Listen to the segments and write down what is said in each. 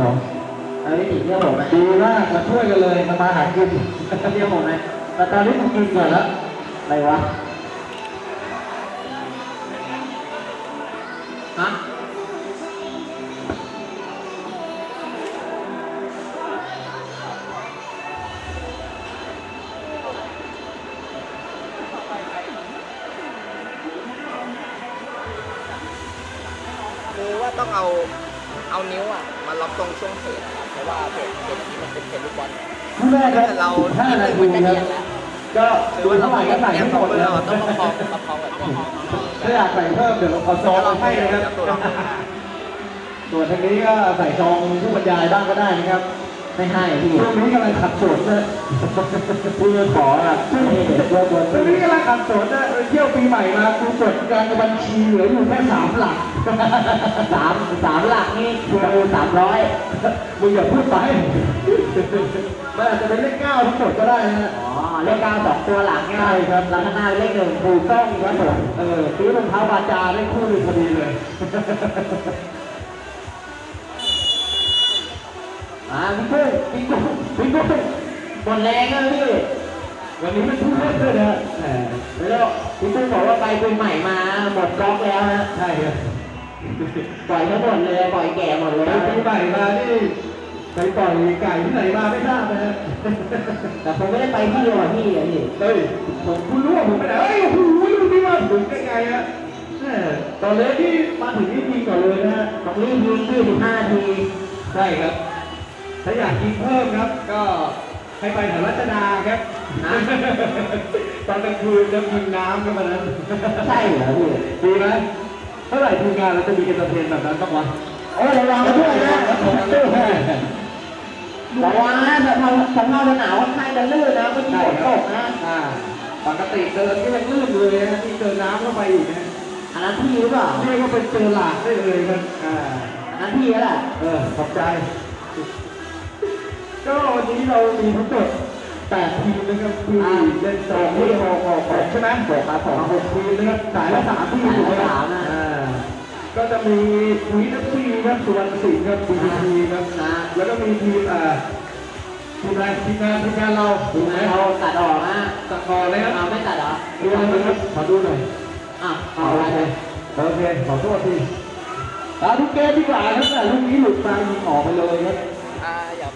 ผมเอาพี่ติเรียกผมไหมดีมากมาช่วยกันเลยมามาหากินเรียกผมไหมแต่ตอนนี้ผมกินก่อนแล้วอะไรวะฮะคือว่าต้องเอา เอานิ้วอะมาล็อกตรงช่วงเพจเพราะว่าเพจเพจนี้มันเป็นเพจลูกบอลผู้แรกครับแต่เราห้าที่นาหนึ่งทีมันจะคเอีรัยบงแล้วก็คือดูว่าเท่าเราไหร่ก็ใส่เนี่ยให้หมดเลยเราต้องประคองประคองแบบนี้ถ้าอยากใส่เพิ่มเดี๋ยวเราเอาซองมาให้นะครับตัวเราส่วนทางนี้ก็ใส่ซองผู้บรรยายบ้างก็ได้นะครับ ไม่ให้พี่ช่วงนี้กำลังขัดสนนะพี่ขออะช่วงนี้เดี๋ยวตัวตัวช่วงนี้กำลังขัดสนนะเที่ยวปีใหม่มากูจดการบัญชีเหลืออยู่แค่สามหลักสามสามหลักนี่คือสามร้อยมึงอย่าพูดไปมันอาจจะเป็นเลขเก้าทั้งหมดก็ได้นะอ๋อเลขเก้าสองตัวหลังเนี่ยใช่ครับแล้วข้างหน้าเป็นเลขหนึ่งถูกต้องครับผมเออซื้อรองเท้าบาจาได้คู่หนึ่งพอดีเลย อ่าพี่กุ้งพี่กุ้งพี่กุ้งหมดแรงแล้วพี่วันนี้ไม่พูดเล่นด้วยนะแหมแล้วพี่กุ้งบอกว่าไปเป็นใหม่มาหมดล็อกแล้วฮะใช่ครับปล่อยทั้งหมดเลยปล่อยแก่หมดเลยไปปีใหม่มานี่ไปปล่อยไก่ที่ไหนมาไม่ทราบนะฮะแต่ผมไม่ได้ไปที่เดียวกับพี่อะพี่เฮ้ยผมคุณรู้ว่าผมไปไหนเฮ้ยโอ้โหดูนี่ว่าผมได้ไงฮะแหมตอนเล็กที่มาถึงนี่ยิงก่อนเลยนะฮะตรงนี้ยิงยี่สิบห้าทีใช่ครับ ถ้าอยากกินเพิ่มครับ ก็ให้ไปแถวรัชดาครับนะตอนกลางคืนจะกินน้ำกันมานั้นใช่เหรอพี่ดีไหมเท่าไหร่ทีมงานเราจะมีเอนเตอร์เทนแบบนั้นบ้างวะโอ้ยระวังด้วยนะระวังนะแต่ทำสำเนาหนาวค่อนข้างจะลื่นนะไม่มีฝนตกนะอ่าปกติเดินก็ยังลื่นเลยนะที่เจอน้ำเข้าไปอีกนะอันนั้นพี่หรือเปล่าเรียกว่าเป็นเจอหลากได้เลยครับอ่าอันนั้นพี่แล้วแหละเออขอบใจ ก็วันนี้เรามีทั้งหมดแปดทีมนะครับที่เล่นสองที่หกหกหกใช่ไหมหกครับผมหกทีมนะครับสายละสามทีมถูกไหมครับอ่าก็จะมีวีนัฟซีครับสุวรรณสิงห์ครับบีทีครับนะแล้วก็มีทีมอ่าทีมอะไรทีมงานทีมงานเราดูถูกไหไหมมเราตัดออกนะตะกอเลยครับเอาไม่ตัดเหรอดูหน่อยครับขอดูหน่อยอะเอาเอาโออะไรเคโอเคขอโทษทีเอาทุกเกมดีกว่าครับแต่ลูกนี้หลุดมายิงออกไปเลยครับอ่าเดี๋ยว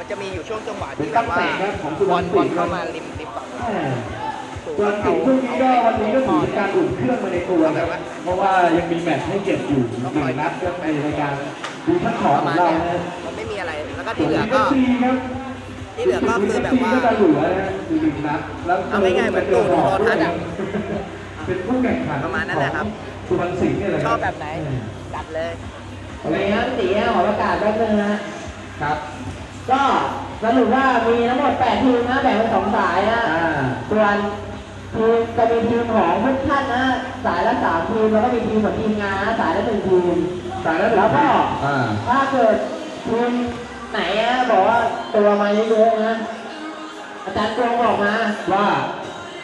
มันจะมีอยู่ช่วงจังหวะเป็นที่ตั้แบบงว่าเตะครับของสุบวอรลรณบสิอลงห์คเข้ารับมาริมริมฝั่งแหม่ส่วนสิ่งพวกนี้ก็วันนี้ก็ถือเป็นการอุ่นเครื่องมาในตัวครับเพราะว่ายังมีแมตช์ให้เก็บอยู่หนึ่งนัดก็ในรายการดูทั้งของประขอมางณเราเนี้ยนะมันไม่มีอะไรแล้วก็ส่ที่วนเหลือก็ก็ซีครับที่เหลือก็คือแบบว่าก็จะเหลือนะอีกหนึ่งนัดแล้วเอาง่ายๆเหมือนดูโทรทัศน์อะเป็นผู้แข่งขันประมาณนั้นแหละครับสุพรรณสิงห์เนี่ยแหละชอบแบบไหนจัดเลยโอเคครับพี่ตีขอประกาศแป๊บนึงนะครับ ก็สรุปว่ามีทั้งหมด8ทีมนะแบ่งเป็นสองสายนะอ่าส่วนทีมจะมีทีมของพวกท่านนะสายละสามทีมแล้วก็มีทีมของทีมงานนะสายละหนึ่งทีม สายแล้วแล้วก็ อ่าถ้าเกิดทีมไหนอะบอกว่าตัวมาเยอะๆนะอาจารย์กวงบอกมา ว่า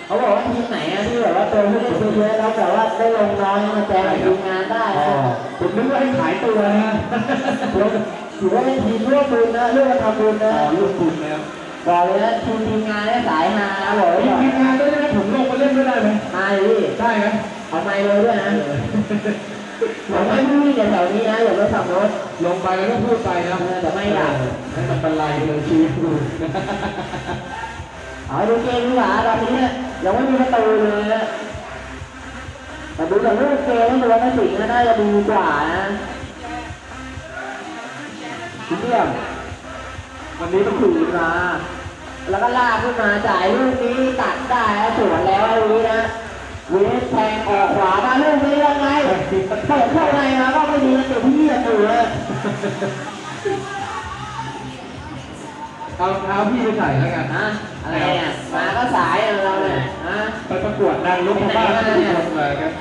เขาบอกว่าทีมไหนอะที่แบบว่าตัวผู้เล่นเยอะๆแล้วแบบว่าได้ลงน้อยมาแจมกับทีมงานได้อ๋อนะผมนึกว่าให้ขายตัวนะ ถือว่าเป็นทีมร่วมบุญนะร่วมกันทำบุญอ๋นะอลูกคุณนะครับบอกเลยนะทีมทีมงานเนี่ยสายฮานะบอกไว้มีก่อนทีมงานด้วยนะผมลงมาเล่นด้วยได้ไหมมาเลยพี่ได้ไหมเอาไมค์เลยด้วยนะผมไม่พูดแถวๆนี้นะอย่าไปขับรถลงไปแล้วก็พูดไปนะเออแต่ไม่อยากให้มันเป็นไรเลยชีวิตกูเอาดูเกมดีกว่าตอนนี้เนี่ยยังไม่มีประตูเลยนะแต่ดูจากรูปเกมแล้วตัวไม่สิงห์น่าจะดีกว่านะ เยี่ยมวันนี้ต้องถือมา แล้วก็ลากขึ้นมาจ่ายลูกนี้ตัดได้แล้วสวนแล้วไอ้วีนะวีแทงออกขวามาลูกนี้ยังไงเปิดเข้าในมาก็ไม่ดีนะแต่พี่เยี่ยมอยู่เลยเอาเท้าพี่ไปใส่แล้วกันฮะอะไรเนี่ยมาก็สายอะเราเนี่ยฮะไปประกวดนางรบบ้านทุกคนเลยครับ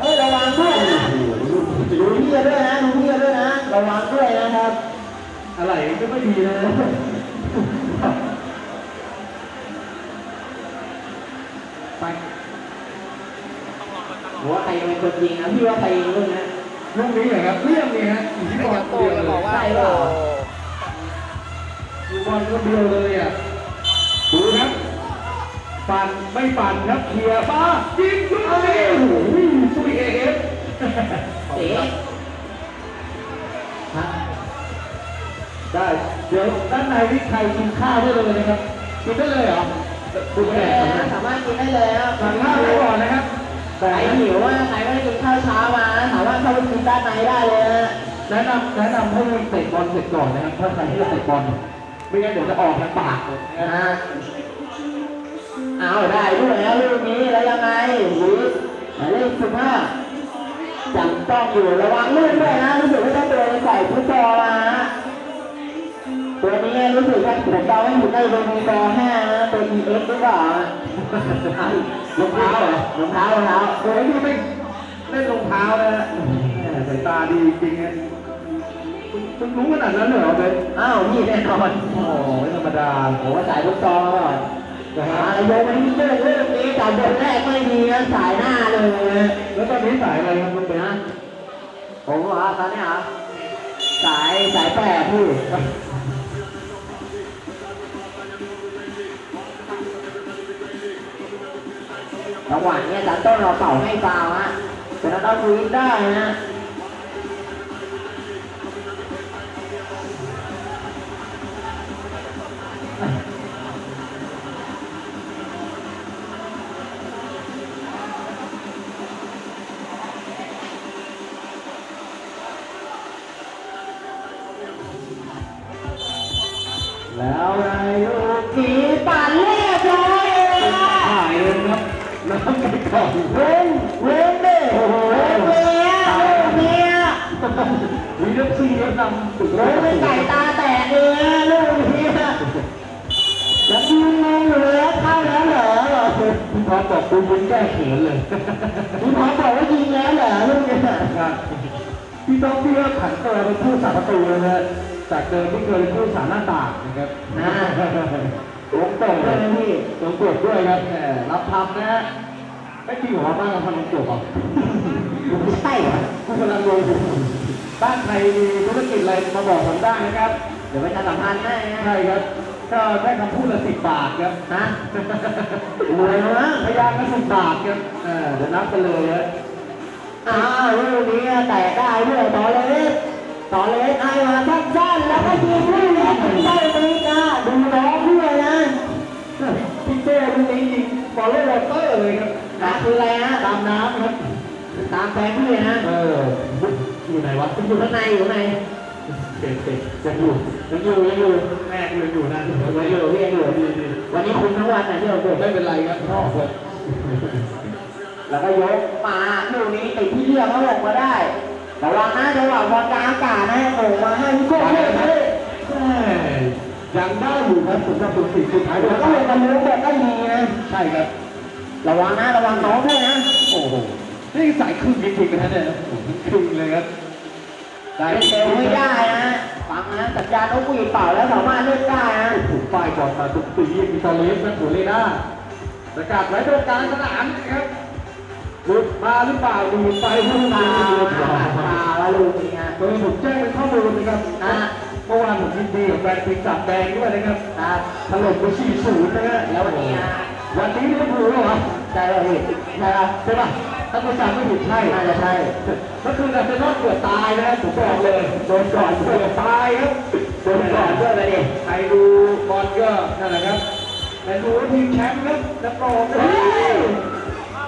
เอ้ยระวังด้วย นะดูพี่ด้วยนะดูพี่ด้วยนะระวังด้วยนะครับ อะไรก็ไม่ดีนะไปผมว่าใครเป็นคนยิงนะพี่ว่าใครยิงลูกนะลูกนี้เหรอครับเลี่ยมนี่ฮะอยู่ที่ไม่บอลงั้นคโตนเดียวจะเลบอกยว่าใช่โอ้เปล่าอยู่บอลคนเดียวเลยอะดูครับปั่นไม่ปั่นครับเคลียร์ป้ายิงลูกนี้โอ้โหซุยเอฟ เตะได้ เดี๋ยวด้านในนี่ใครกินข้าวได้เลยนะครับ กินได้เลยเหรอคุณแกแม่สามารถกินได้เลยนะสั่งข้าวไว้ก่อนนะครับใครหิวว่าใครไม่ได้กินข้าวเช้ามาสามารถเข้าไปกินด้านในได้เลยนะแนะนำแนะนำให้เตะบอลเสร็จก่อนนะครับถ้าใครที่จะเตะบอลไม่งั้นเดี๋ยวจะออกทางปากเลยนะนะฮะเอาได้ด้วยแล้วลูกนี้แล้วยังไงวิสหมายเลขสิบห้า จังต้องอยู่ระวังลื่นด้วยนะรู้สึกว่าต้องเดินใส่ฟุตบอลมาฮะตัวนี้รู้สึกว่าผมเดาให้อยู่ในโรมีกอห้านะตัว EX หรือเปล่ารองเท้าเหรอรองเท้ารองเท้าโอ้ยนี่ไม่เล่นรองเท้านะฮะแหม่สายตาดีจริงนะคุณคุณรู้ขนาดนั้นเลยเหรอเบนอ้าวนี่แน่นอนโอ้ไม่ธรรมดาโอ้สายฟุตบอลก่อนนะฮะโยมันเรื่อเรื่องนี้ แต่บทแรกไม่ดีนะสายหน้าเลยนะแล้วตอนนี้สายอะไรครับคุณเบนนะผมเหรอตอนนี้เหรอสายสายแปดพี่ระหว่างเนี้ยจันต้นเราเป่าให้ฟาวฮะแต่เราต้องวีดได้นะ น้ำไปก่อนเว้นเว้นดิโอ้โหเว้นเมียลูกเมียวีดับซีแล้วนำตึกเว้นเป็นไก่ตาแตกเลยนะลูกเมียแล้วยืนมองอยู่เลยเข้าแล้วเหรอพี่ท็อปบอกคุณยิงแก้เขินเลยพี่พอบอกว่ายิงแล้วเหรอลูกเนี่ยครับพี่ท็อปพี่ก็ผันตัวเป็นผู้สาประตูเลยนะจากเดิมที่เคยเป็นผู้สาหน้าต่างนะครับนะลงโป่งใช่ไหมพี่ลงโป่งด้วยครับแหมรับทำนะฮะ ไม่จริงเหรอบ้านเราทำลงโป่งเหรอใช่เหรอกูกำลังงงอยู่บ้านใครมีธุรกิจอะไรมาบอกผมได้นะครับ เดี๋ยวไปจะสัมพันธ์ให้นะใช่ครับก็แค่คำพูดละสิบบาทครับฮะรวยมากพยานละสิบบาทครับเออเดี๋ยวนับกันเลยนะอ้าวลูกนี้แตะได้ด้วยต่อเลยต่อเลยไอ้มาสั้นๆแล้วก็ยิงลูกนี้ถึงได้ไปนะดูน้องด้วยนะพี่เต้ลูกนี้ยิงบอลเลอร์วอเตอร์เลยครับ นะคืออะไรฮะตามน้ำครับ ตามแฟนพี่นะเอออยู่ไหนวะอยู่ข้างในอยู่ข้างในเด็กเด็กยังอยู่ยังอยู่ยังอยู่แม่ยังอยู่นั่นยังอยู่พี่ยังอยู่ดีดีวันนี้คุณทั้งวันนะที่เราเกิดไม่เป็นไรครับพ่อครับแล้วก็ยกมาลูกนี้ติดที่เรือเขาลงมาได้ระวังนะจังหวะบอลกลางอากาศนะโผล่มาให้พี่โก้เลยเลยแม่ยังได้อยู่ครับสำหรับตัวสี่สุดท้ายแล้แล้ววก็ก็ลงมาลุ้นแบบได้ดีนะใช่ครับ ระวังนะระวังน้องด้วยนะ โอ้โห นี่สายครึ่งจริงๆนะเนี่ยโอ้โหครึ่งเลยครับ ได้เล่นเร็วไม่ได้นะฟังนะสัญญาณนกหวีดเป่าแล้วสามารถเล่นได้นะถูกป้ายก่อนมาตุกตีมีตอเลสนะหัวเลน่าประกาศไว้ตรงกลางสนามนะครับหลุดมาหรือเปล่าหลุดไปผู้ตาตาตาตาแล้วลูกนี้นะโดยผมแจ้งเป็นข้อมูลนะครับนะเมื่อวานผมยินดีกับแฟนทีมจับแดงด้วยนะครับครับถล่มไป4-0นะฮะแล้ววันนี้นะ วันนี้ลิเวอร์พูลเหรอใช่ป่ะพี่ใช่ป่ะใช่ป่ะถ้าคุณจำไม่ผิดใช่น่าจะใช่เมื่อคืนอาร์เซนอลเกือบตายนะฮะผมบอกเลยโดนก่อนเกือบตายครับโดนก่อนด้วยไปดิใครดูบอลก็นั่นแหละครับแต่ดูว่าทีมแชมป์ครับจะโปรดเฮ้ยเฮ้ย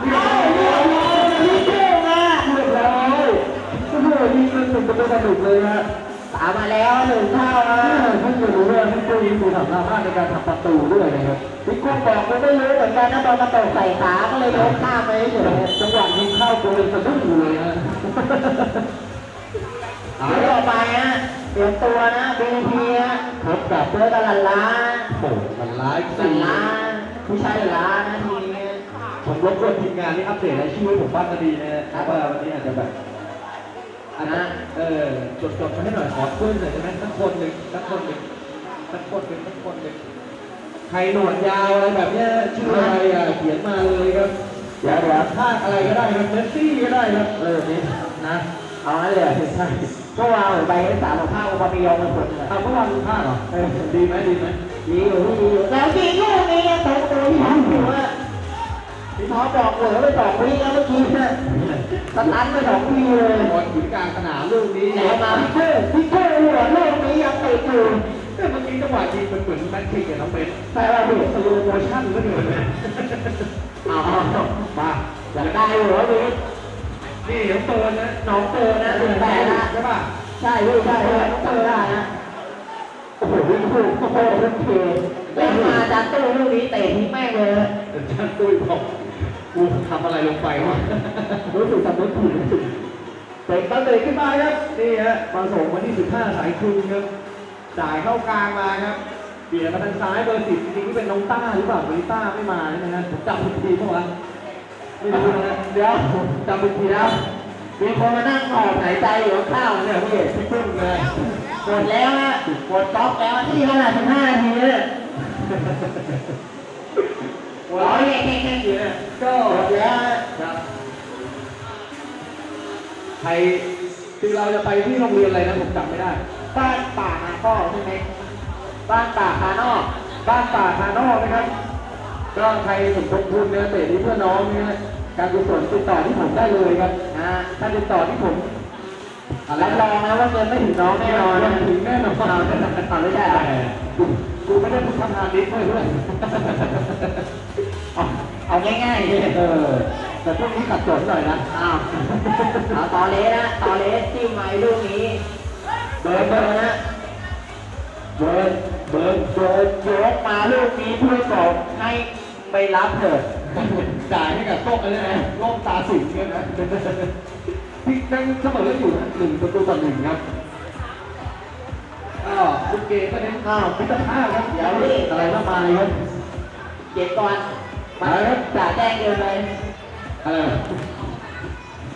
เฮ้ยพี่เก่งอะเรียบร้อยโอ้โหยิงสนุกเป็นสนุกเลยฮะ ตามมาแล้วหนึ่งเท่านะท่านจะรู้ว่าท่านก็ยิงมีความสามารถในการทำประตูด้วยนะครับพี่กุ้งบอกกูไม่รู้เหมือนกันนะตอนมาตกใส่ขาก็เลยยกข้ามไปเฉยจังหวะยิงเข้าตัวเองสะดุ้งอยู่เลยฮะเดี๋ยวต่อไปฮะเตรียมตัวนะบีพีฮะพบกับเจอกันหลันล้านโอ้โหมันร้ายหลัสี่นล้านผู้ชายหลันล้านนะทีนี้ผมรบกวนทีมงานนี่อัปเดตรายชื่อให้ผมบ้างก็ดีนะฮะเพราะว่าวันนี้อาจจะแบบ อาจจะเออจดจดๆมาให้หน่อยขอเพื่อนหน่อยได้ไหมสักคนหนึ่งสักคนหนึ่งสักคนหนึ่งสักคนหนึ่งใครหนวดยาวอะไรแบบเนี้ยชื่ออะไรอะเขียนมาเลยครับอย่าอย่าพลาดอะไรก็ได้ครับเมสซี่ก็ได้ครับเออนี่นะเอางั้นเลยเหรอใช่เมื่อวานผมไปสามของภาคอุปมิยองมาผลเอาเมื่อวานดูภาคเหรอเออดีไหมดีไหมดีอยู่ดีอยู่แล้วจริงลูกนี้ตรงตัวที่ท็อปอยู่อะ ที่ท็อบอกเหลือไปสองวิแล้วเมื่อกี้นะสตันไปสองวิเลยบอลอยู่กลางสนามลูกนี้แหนมาพี่เก้พี่เก้หัวโลกนี้ยังติดอยู่เมื่อกี้จังหวะยิงมันเหมือนแมตช์คิกกับน้องเป็นใช่ป่ะพี่สโลโมชั่นก็เหนื่อยเลยเอาเอาเอามาอยากได้หรอพี่นี่น้องเฟิร์นนะน้องเตอร์นะถึงแปดนะใช่ป่ะใช่ใช่ใช่น้องเตอร์ได้นะโอ้โหลูกโอ้โหลูกเทเล่นมาจัดตู้ลูกนี้เตะทิ้งแม่งเลยแต่ช่างตุ้บอก กูทำอะไรลงไปวะรู้สึกสำนึกผิดเตะบอลเตะขึ้นมาครับนี่ฮะมาส่งวันที่ 15 สายครุงครับจ่ายเข้ากลางมาครับเปลี่ยนมาทางซ้ายเบอร์สิบจริงๆที่เป็นน้องต้าหรือเปล่าเบอร์ต้าไม่มาใช่ไหมฮะผมจำผิดทีเมื่อวานไม่รู้นะเดี๋ยวจำผิดทีแล้วมีคนมานั่งหอบหายใจอยู่ข้างๆเนี่ยพี่พี่ปึ้งเลยหมดแล้วฮะหมดต๊อกแล้วที่ขนาด15นาทีเนี่ย ร้อยแค่ๆอยู่นี่ยก็หมดแล้วะครับใครคือเราจะไปที่โรงเรียนอะไรนะผมจำไม่ได้ บ้านป่านาข้อใช่ไหมบ้านป่าคานอก บ้านป่าคานอกนะครับ ก็ใครสมทบทุนเนี่ยเตะนี้เพื่อน้องเนี่ยการกุศลติดต่อที่ผมได้เลยครับนะถ้าติดต่อที่ผมรับรองนะว่าเงินไม่ถึงน้องแน่นอนถึงแน่นอนเอาเอาไม่ใช่เหรอ กูกูไม่ได้พูดทำงานนิดเลยด้วยเอาเอาง่ายๆเลยเออแต่พวกนี้ขัดสนหน่อยนะอ้าวเอาตอเลสนะตอเลสจิ้มไม้ลูกนี้ เบิร์นเบิร์นนะเบิร์นเบิร์นเบิร์นโยกมาลูกนี้เพื่อบอกให้ไม่รับเถอะจ่ายให้กับโต๊ะเลยนะโล่งตาสิงเนี่ยนะพี่นั่งเสมอกันอยู่นะหนึ่งประตูต่อหนึ่งครับ ก็คุณเกก็เน้นข้าวพิตรภาพครับเดี๋ยวนี่อะไรมากมายครับเก็บก่อนมันจ่าแจ้งเกินไปอะไร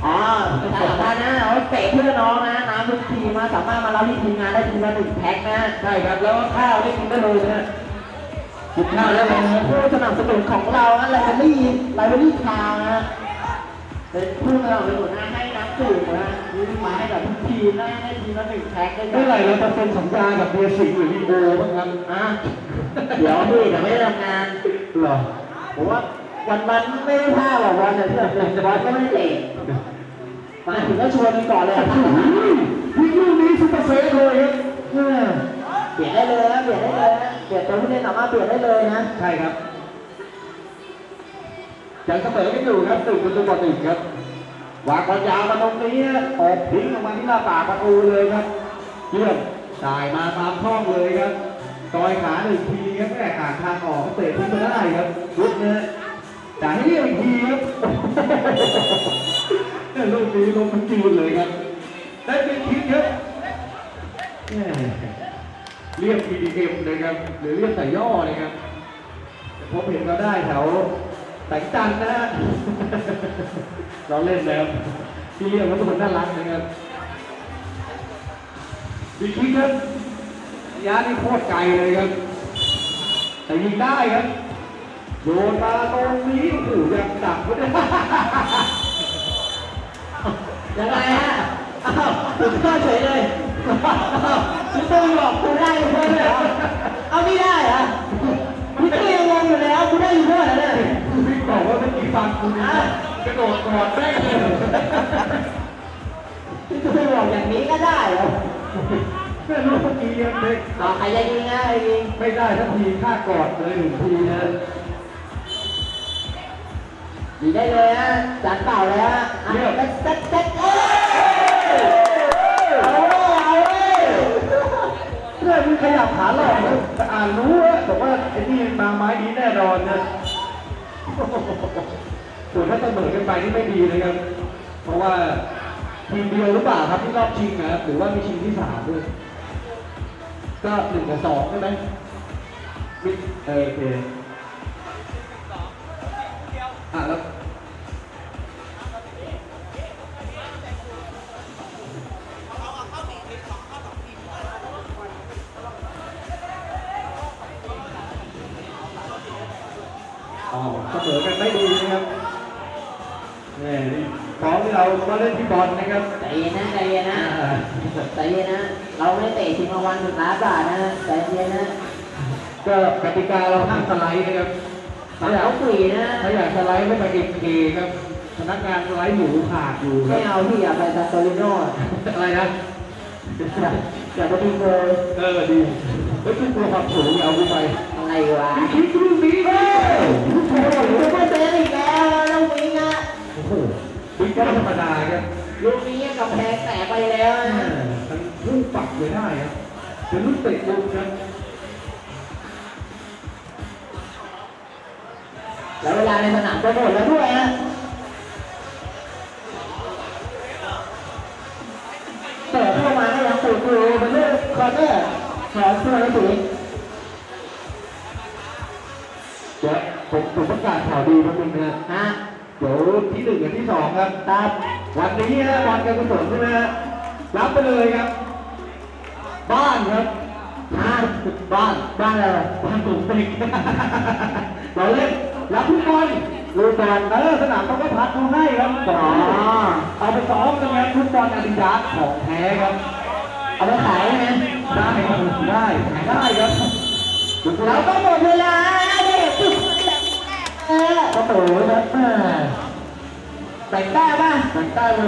อ๋อประชาสัมพันธ์นะเอาเตะเพื่อน้องนะน้ำทุกทีมมาสามารถมารับที่ทีมงานได้ทีละหนึ่งแพ็คนะใช่ครับแล้วก็ข้าวได้กินได้เลยนะกินข้าวแล้วนะผู้สนับสนุนของเรานะไลบรารีไลบรารีคาวนะเป็นผู้สนับสนุนนะให้ นักสืบนะซื้อมาให้กับทุกทีมนะให้ทีมละหนึ่งแพ็คได้เมื่อไหร่เราจะเซ็นสัญญากับเบียร์สิงห์หรือวีโอบ้างครับอะเดี๋ยวพี่เดี๋ยวไม่ได้ทำงานเหรอผมว่าวันวันๆไม่ได้พลาดหรอกวันเนี่ยที่แบบวันก็ไม่ได้เตะมาถึงก็ชวนกันก่อนเลยอะพี่ลูกนี้ซุปเปอร์เซฟเลยครับเออเปลี่ยนได้เลยนะเปลี่ยนได้เลยนะเปลี่ยนตัวผู้เล่นสามารถเปลี่ยนได้เลยนะใช่ครับยังเสมอกันอยู่ครับตึกประตูต่อหนึ่งครับ วางบอลยาวมาตรงนี้นะออกทิ้งออกมาที่หน้าปากประตูเลยครับเยี่ยมจ่ายมาตามช่องเลยครับซอยขาหนึ่งทีครับแม่ขาทางออกเตะทิ้งมาได้ครับรุดนะฮะจ่ายให้เรียกอีกทีครับลูกนี้ลงทั้งจีนเลยครับ ได้เป็นคิดครับเรียก PDM เลยครับหรือเรียกใส่ย่อเลยครับผมเห็นเราได้แถว แสงจันทร์นะฮะเราเล่นแล้วที่เรียกว่าทุกคนน่ารักนะครับดีคิดครับยะนี่โคตรไกลเลยครับ แต่ยิงได้ครับโยนมาตรงนี้โอ้โหยังดักไว้ได้ยังไงฮะอ้าวถึงก็เฉยเลยอ้าวพี่ตุ้ยบอกกูได้อยู่เพื่อนเลยเอเอาไม่ได้เหรอพี่ตุ้ยยังงงอยู่แล้วกูได้อยู่เพื่อนเหรอเนี่ย ฟังคุณกระโดดกอดแม่เลยพี่ตุ้ยบอกอย่างนี้ก็ได้เหรอแม่รู้เมื่อกี้ยังเด็กเอใครจะยิงนะใครยิงไม่ได้ทักทีค่ากอดเลยหนึ่งทีนะยิงได้เลยฮะจัดเป่าเลยฮะเซ็ตเซ็ตเซ็ตเอ้ยเอาเว้ยเอาเว้ยเพื่อนมึงขยับขาหลอกนะแต่อ่านรู้ว่าแต่ว่าไอ้นี่มาไม้นี้แน่นอนนะ ส่วนถ้าเสมอกันไปนี่ไม่ดีนะครับ เพราะว่าทีมเดียวหรือเปล่าครับที่รอบชิงนะครับหรือว่ามีชิงที่สามด้วย ก็หนึ่งกับสองใช่ไหมมิเออโอเคอะแล้ว อ๋อเสมอกันไม่ดีนะครับนี่นี่พร้อมที่เราก็เล่นที่บอลนะครับใจเย็นนะใจเย็นนะใจเย็นนะ เราไม่ได้เตะชิงรางวัลถึงล้านบาทนะใจเย็นนะ ก็กติกาเราห้ามสไลด์นะครับฝั่งเขาคุยนะถ้าอยากสไลด์ไม่ไปเอ็มเคครับพนักงานสไลด์หมูขาดอยู่คไม่รับเอาที่อยากไปซาโตริโน่อะไรนะอยากไปดูเลยเออดีไม่ต้องกลัวความสูงอย่าเอากูไปอะไรวะคิดรูปนี้เอ้ยโอ้โหซุปเปอร์เซนอีกแล้วลูกนี้นะ โอ้โหบิ๊กก็ธรรมดาครับลูกนี้กับแพงแตกไปแล้วแม่นะมันพุ่งปักเลยได้ครับเป็นลูกเตะมุมครับแล้วเวลาในสนามก็หมดแล้วด้วยนะเปิดเข้ามาก็ยังตูดอยู่เป็นเรื่องคอร์เนอร์ขอช่วยไม่ถึงเดี๋ยวผมผมประกาศข่าวดีแป๊บนึงนะฮะ เดี๋ยวที่หนึ่งกับที่สองครับครับวันนี้ฮะบอลการกุศลใช่ไหมฮะรับไปเลยครับ บ้านครับฮะบ้านบ้านอะไรบ้านผมเด็กเราเล่นรับทุกคนรู้บอลเออสนามเขาก็พัดดูให้ครับอ๋อเอาไปซ้อมกันครับทุกบอลอาดิดาสของแท้ครับ เอาไปขายไหมได้ครับได้ขายได้ครับเราก็หมดเวลาแล้วเด็กเออโอ้โหแบบแม่แต่งได้ป่ะแต่งได้